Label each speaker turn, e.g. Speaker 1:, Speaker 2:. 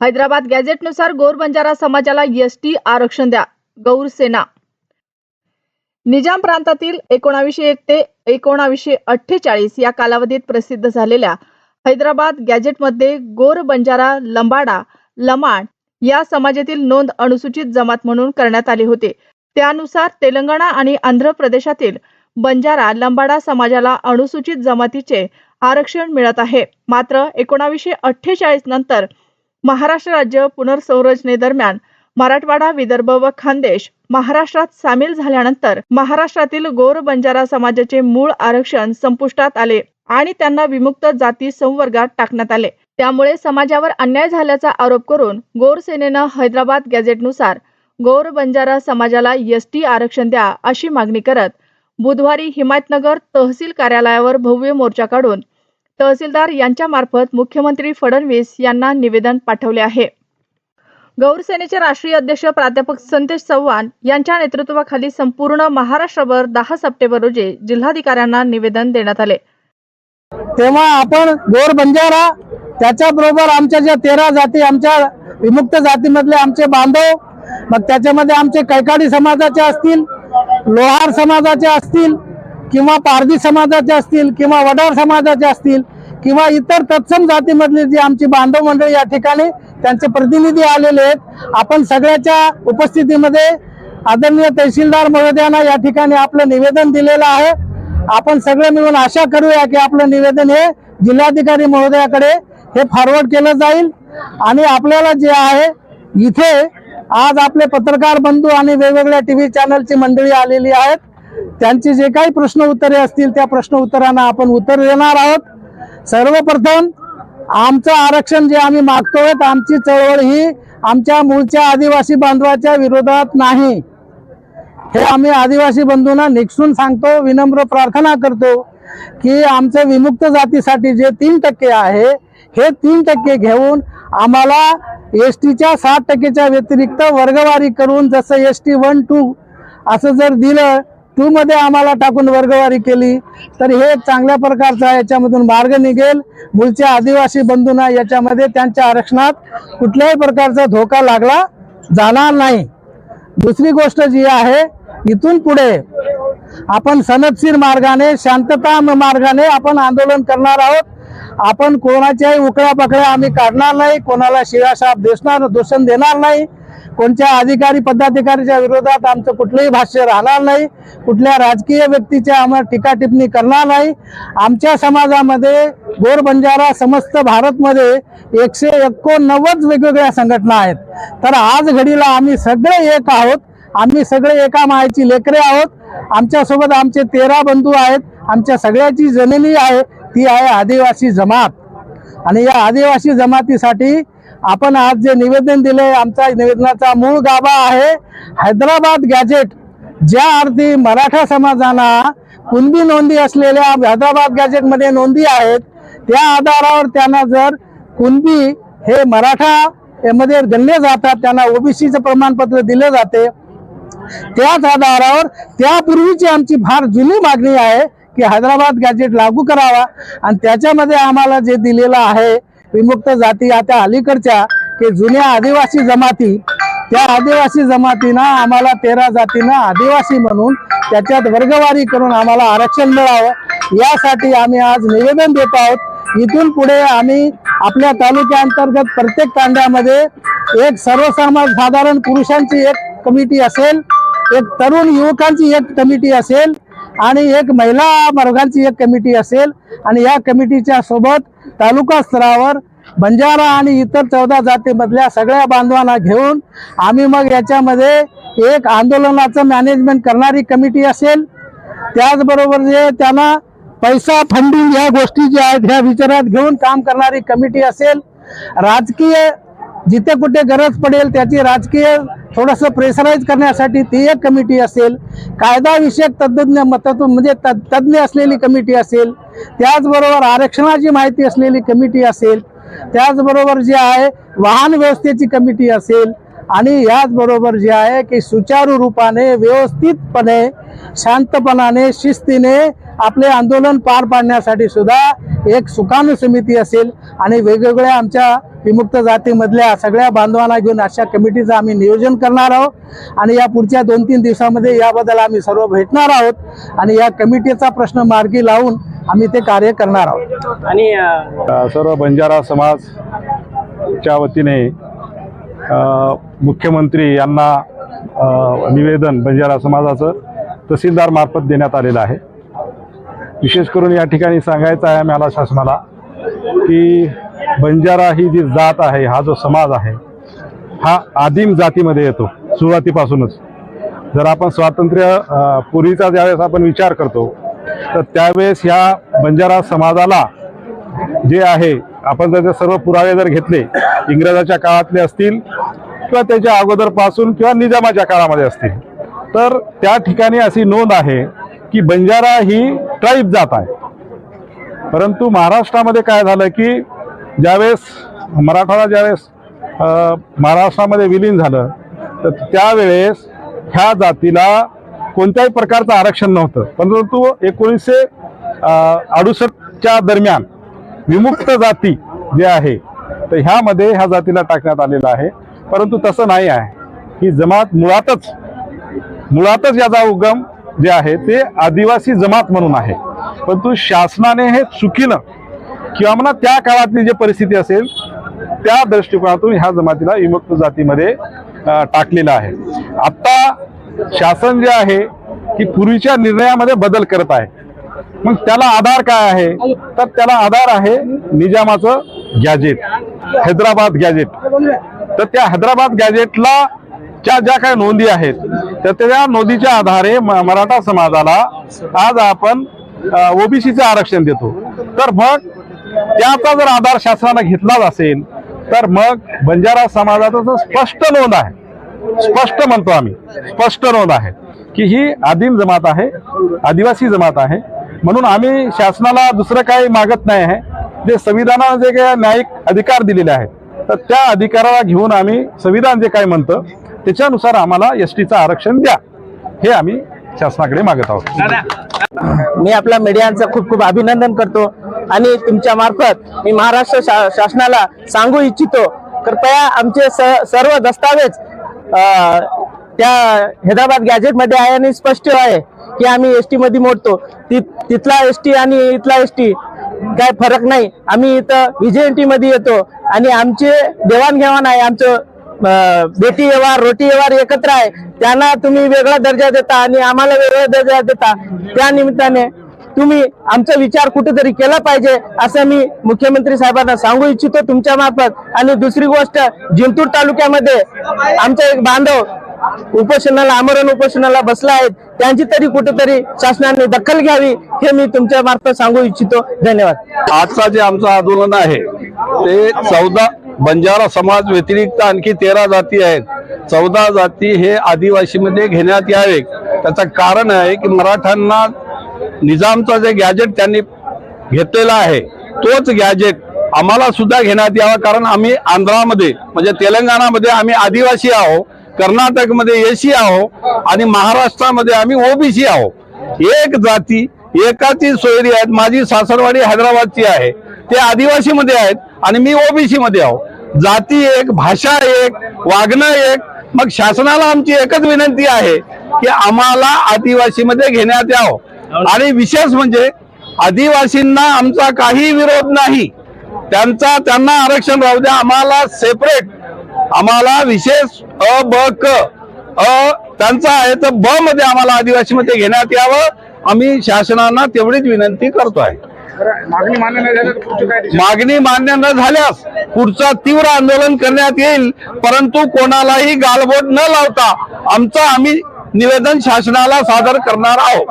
Speaker 1: हैदराबाद गॅझेटनुसार गोर बंजारा समाजाला एसटी आरक्षण द्या. गौरसेना निजाम प्रांतातील एकोणावीसशे एक ते एकोणावीसशे अठ्ठेचाळीस या कालावधीत प्रसिद्ध झालेल्या हैदराबाद गॅझेटमध्ये गोर बंजारा लंबाडा लमाण या समाजातील नोंद अनुसूचित जमात म्हणून करण्यात आली होती. त्यानुसार तेलंगणा आणि आंध्र प्रदेशातील बंजारा लंबाडा समाजाला अनुसूचित जमातीचे आरक्षण मिळत आहे. मात्र एकोणावीसशे अठ्ठेचाळीस नंतर महाराष्ट्र राज्य पुनर्संरचनेदरम्यान मराठवाडा विदर्भ व खानदेश महाराष्ट्रात सामील झाल्यानंतर महाराष्ट्रातील गोर बंजारा समाजाचे मूळ आरक्षण संपुष्टात आले आणि त्यांना विमुक्त जाती संवर्गात टाकण्यात आले. त्यामुळे समाजावर अन्याय झाल्याचा आरोप करून गोर सेनेनं हैदराबाद गॅझेटनुसार गोर बंजारा समाजाला एसटी आरक्षण द्या अशी मागणी करत बुधवारी हिमायतनगर तहसील कार्यालयावर भव्य मोर्चा काढून तहसीलदार यांच्या मार्फत मुख्यमंत्री फडणवीस यांना निवेदन पाठवले आहे. गौरसेनेचे राष्ट्रीय अध्यक्ष प्राध्यापक संदेश चव्हाण यांच्या नेतृत्वाखाली संपूर्ण महाराष्ट्रभर दहा सप्टेंबर रोजी जिल्हाधिकाऱ्यांना निवेदन देण्यात आले.
Speaker 2: तेव्हा आपण गोर बंजारा त्याच्याबरोबर आमच्या ज्या तेरा जाती आमच्या विमुक्त जातीमधले आमचे बांधव मग त्याच्यामध्ये आमचे कैकाडी समाजाचे असतील लोहार समाजाचे असतील किंवा पारधी समाजाचे असतील किंवा वडार समाजाचे असतील किंवा इतर तत्सम जातीमधले जे आमची बांधव मंडळी या ठिकाणी त्यांचे प्रतिनिधी आलेले आहेत आपण सगळ्याच्या उपस्थितीमध्ये आदरणीय तहसीलदार महोदयांना या ठिकाणी आपलं निवेदन दिलेलं आहे. आपण सगळे मिळून आशा करूया की आपलं निवेदन हे जिल्हाधिकारी महोदयाकडे हे फॉरवर्ड केलं जाईल. आणि आपल्याला जे आहे इथे आज आपले पत्रकार बंधू आणि वेगवेगळ्या टी व्ही चॅनलची मंडळी आलेली आहेत. त्यांचे जे काही प्रश्न उत्तरे असतील त्या प्रश्न उत्तरांना आपण उत्तर देणार आहोत. सर्वप्रथम आमचं आरक्षण जे आम्ही मागतोय आमची चळवळ ही आमच्या मूळच्या आदिवासी बांधवाच्या विरोधात नाही. हे आम्ही आदिवासी बंधूंना निक्षून सांगतो विनम्र प्रार्थना करतो की आमचं विमुक्त जातीसाठी जे तीन टक्के आहे हे तीन टक्के घेऊन आम्हाला एस टीच्या सात टक्केच्या व्यतिरिक्त वर्गवारी करून जसं एस टी वन टू असं जर दिलं टू मध्ये आम्हाला टाकून वर्गवारी केली. तर हे चांगल्या प्रकारचा याच्यामधून मार्ग निघेल. मुलच्या आदिवासी बंधूंना याच्यामध्ये त्यांच्या आरक्षणात कुठल्याही प्रकारचा धोका लागला जाणार नाही. दुसरी गोष्ट जी आहे इथून पुढे आपण सनदशीर मार्गाने शांतता मार्गाने आपण आंदोलन करणार आहोत. आपण कोणाच्याही उकड्या पकड्या आम्ही काढणार नाही. कोणाला शिवाशाप देणार दोषण देणार नाही. कोणत्या अधिकारी पदाधिकारीच्या विरोधात आमचं कुठलंही भाष्य राहणार नाही कुठल्या राजकीय व्यक्तीच्या आम्हाला टीका टिप्पणी करणार नाही. आमच्या समाजामध्ये गोर बंजारा समस्त भारतमध्ये एकशे एकोणनव्वद वेगवेगळ्या संघटना आहेत. तर आज घडीला आम्ही सगळे एक आहोत. आम्ही सगळे एका मायची लेकरे आहोत. आमच्यासोबत आमचे तेरा बंधू आहेत. आमच्या सगळ्याची जननी आहे. ती आहे आदिवासी जमात. आणि या आदिवासी जमातीसाठी आपण आज जे निवेदन दिले आमचा निवेदनाचा मूळ गाभा आहे हैदराबाद गॅजेट ज्या अर्थी मराठा समाजाला कुणबी नोंदी असलेल्या हैदराबाद गॅजेटमध्ये नोंदी आहेत त्या आधारावर त्यांना जर कुणबी हे मराठा मध्ये गणले जातात त्यांना ओबीसीचं प्रमाणपत्र दिले जाते त्याच आधारावर त्यापूर्वीची आमची फार जुनी मागणी आहे की हैदराबाद गॅजेट लागू करावा आणि त्याच्यामध्ये आम्हाला जे दिलेलं आहे विमुक्त जाती आता अलीकडच्या की जुन्या आदिवासी जमाती त्या आदिवासी जमातीनं आम्हाला तेरा जातीनं आदिवासी म्हणून त्याच्यात वर्गवारी करून आम्हाला आरक्षण मिळावं. यासाठी आम्ही आज निवेदन देत आहोत. इथून पुढे आम्ही आपल्या तालुक्याअंतर्गत प्रत्येक तांड्यामध्ये एक सर्वसामान्य साधारण पुरुषांची एक कमिटी असेल एक तरुण युवकांची एक कमिटी असेल आणि एक महिला वर्गांची एक कमिटी असेल आणि या कमिटीच्या सोबत तालुका स्तरावर बंजारा आणि इतर चौदा जातीमधल्या सगळ्या बांधवांना घेऊन आम्ही मग याच्यामध्ये एक आंदोलनाचं मॅनेजमेंट करणारी कमिटी असेल. त्याचबरोबर जे त्यांना पैसा फंडिंग ह्या गोष्टी ज्या आहेत ह्या विचारात घेऊन काम करणारी कमिटी असेल. राजकीय जिथे कुठे गरज पडेल त्याची राजकीय थोडंसं प्रेशराईज करण्यासाठी ती एक कमिटी असेल. कायदा विषयक तज्ज्ञ मतत्व म्हणजे तद- तज्ज्ञ असलेली कमिटी असेल. त्याचबरोबर आरक्षणाची माहिती असलेली कमिटी असेल. त्याचबरोबर जे आहे वाहन व्यवस्थेची कमिटी असेल. आणि याचबरोबर जे आहे की सुचारू रूपाने व्यवस्थितपणे शांतपणाने शिस्तीने आपले आंदोलन पार पाडण्यासाठी सुद्धा एक सुकाणू समिती असेल आणि वेगवेगळ्या आमच्या विमुक्त जातीमधल्या सगळ्या बांधवांना घेऊन अशा कमिटीचं आम्ही नियोजन करणार आहोत. आणि या पुढच्या दोन तीन दिवसामध्ये याबद्दल आम्ही सर्व भेटणार आहोत आणि या कमिटीचा प्रश्न मार्गी लावून आम्ही ते कार्य करणार आहोत.
Speaker 3: आणि
Speaker 4: सर्व बंजारा समाजच्या वतीने मुख्यमंत्री यांना निवेदन बंजारा समाजाचं तहसीलदार मार्फत देण्यात आलेलं आहे. विशेष करून या ठिकाणी सांगायचं आहे मला शासनाला की बंजारा ही जी जात आहे हा जो समाज आहे हा आदिम जातीमध्ये येतो सुरुवातीपासूनच. जर आपण स्वातंत्र्य पूर्वीचा ज्यावेळेस आपण विचार करतो तर त्यावेळेस ह्या बंजारा समाजाला जे आहे आपण त्याचे सर्व पुरावे जर घेतले इंग्रजाच्या काळातले असतील किंवा त्याच्या अगोदरपासून किंवा निजामाच्या काळामध्ये असतील तर त्या ठिकाणी अशी नोंद आहे की बंजारा ही ट्राईब जात आहे. परंतु महाराष्ट्रामध्ये काय झालं की ज्यावेळेस मराठाला ज्यावेळेस महाराष्ट्रामध्ये विलीन झालं तर त्यावेळेस ह्या जातीला कोणत्याही प्रकारचं आरक्षण नव्हतं. परंतु एकोणीसशे अडुसष्टच्या दरम्यान विमुक्त जाती जे आहे तर ह्यामध्ये ह्या जातीला टाकण्यात आलेलं आहे. परंतु तसं नाही आहे. ही जमात मुळातच मुळातच याचा उगम जे आहे ते आदिवासी जमात म्हणून आहे. परंतु शासनाने हे चुकीनं किंवा म्हणा त्या काळातली जी परिस्थिती असेल त्या दृष्टिकोनातून ह्या जमातीला विमुक्त जातीमध्ये टाकलेलं आहे. आत्ता शासन जे आहे की पूर्वीच्या निर्णयामध्ये बदल करत आहे. मग त्याला आधार काय आहे? तर त्याला आधार आहे निजामाचं गॅजेट हैदराबाद गॅजेट. तर त्या हैदराबाद गॅजेटला ज्या ज्या काही नोंदी आहेत तर त्या नोंदीच्या आधारे म- मराठा समाजाला आज आपण ओबीसीचं आरक्षण देतो. तर मग त्याचा जर आधार शासनानं घेतलाच असेल तर मग बंजारा समाजाचं स्पष्ट नोंद आहे. स्पष्ट म्हणतो आम्ही. स्पष्ट नोंद आहे की ही आदिम जमात आहे आदिवासी जमात आहे म्हणून आम्ही शासनाला दुसरं काही मागत नाही आहे. जे संविधानाने जे काही न्यायिक अधिकार दिलेले आहेत तर त्या अधिकाराला घेऊन आम्ही संविधान जे काय म्हणतं त्याच्यानुसार आम्हाला एस टीचं आरक्षण द्या. हे आम्ही शासनाकडे मागत आहोत.
Speaker 3: मी आपल्या मीडियांचं खूप खूप अभिनंदन करतो आणि तुमच्या मार्फत मी महाराष्ट्र शा- शासनाला सांगू इच्छितो. कृपया आमचे स- सर्व दस्तावेज त्या हैदराबाद गॅजेटमध्ये आहे आणि स्पष्ट आहे की आम्ही एस टी मध्ये मोडतो. ति- तिथला एस टी आणि इथला एस टी काय फरक नाही. आम्ही इथं व्हीजेएनटी मध्ये येतो आणि आमचे देवाणघेवाण आहे आमचं बेटी व्यवहार रोटी व्यवहार एकत्र आहे. त्यांना तुम्ही वेगळा दर्जा देता आणि आम्हाला वेगळा दर्जा देता. त्या निमित्ताने तुम्ही आमचा विचार कुठेतरी केला पाहिजे असं मी मुख्यमंत्री साहेबांना सांगू इच्छितो तुमच्या मार्फत. आणि दुसरी गोष्ट जिंतूर तालुक्यामध्ये आमचा एक बांधव उपोषणाला आमरण उपोषणाला बसला आहेत त्यांची तरी कुठेतरी शासनाने दखल घ्यावी हे मी तुमच्या मार्फत सांगू इच्छितो. धन्यवाद.
Speaker 5: आजचा जे आमचं आंदोलन आहे ते चौदा बंजारा समाज व्यतिरिक्त आणखी तेरा जाती आहेत. चौदा जाती हे आदिवासीमध्ये घेण्यात यावे त्याचं कारण आहे की मराठ्यांना निजामचा जे गॅजेट त्यांनी घेतलेला आहे तोच गॅजेट आम्हाला सुद्धा घेण्यात यावा. कारण आम्ही आंध्रामध्ये म्हणजे तेलंगणामध्ये आम्ही आदिवासी आहोत. कर्नाटकमध्ये एसी आहो आणि महाराष्ट्रामध्ये आम्ही ओबीसी आहो. एक जाती एकाची सोयरी आहेत. माझी सासरवाडी हैदराबादची आहे. ते आदिवासी मध्ये आहेत आणि मी ओबीसी मध्ये आहो. जाती एक भाषा एक वागणं एक. मग शासनाला आमची एकच विनंती आहे की आम्हाला आदिवासीमध्ये घेण्यात यावं. आणि विशेष म्हणजे आदिवासींना आमचा काही विरोध नाही. त्यांचा त्यांना आरक्षण राहू द्या. आम्हाला सेपरेट आम्हाला विशेष अ ब क अ त्यांचा आहे तर ब मध्ये आम्हाला आदिवासी मध्ये घेण्यात यावं. आम्ही शासनाला तेवढीच विनंती करतो आहे मागणी मान्य न झाल्यास पुढचा तीव्र आंदोलन करण्यात येईल परंतु कोणालाही गालबोट न लावता आमचं आम्ही निवेदन शासनाला सादर करणार आहोत.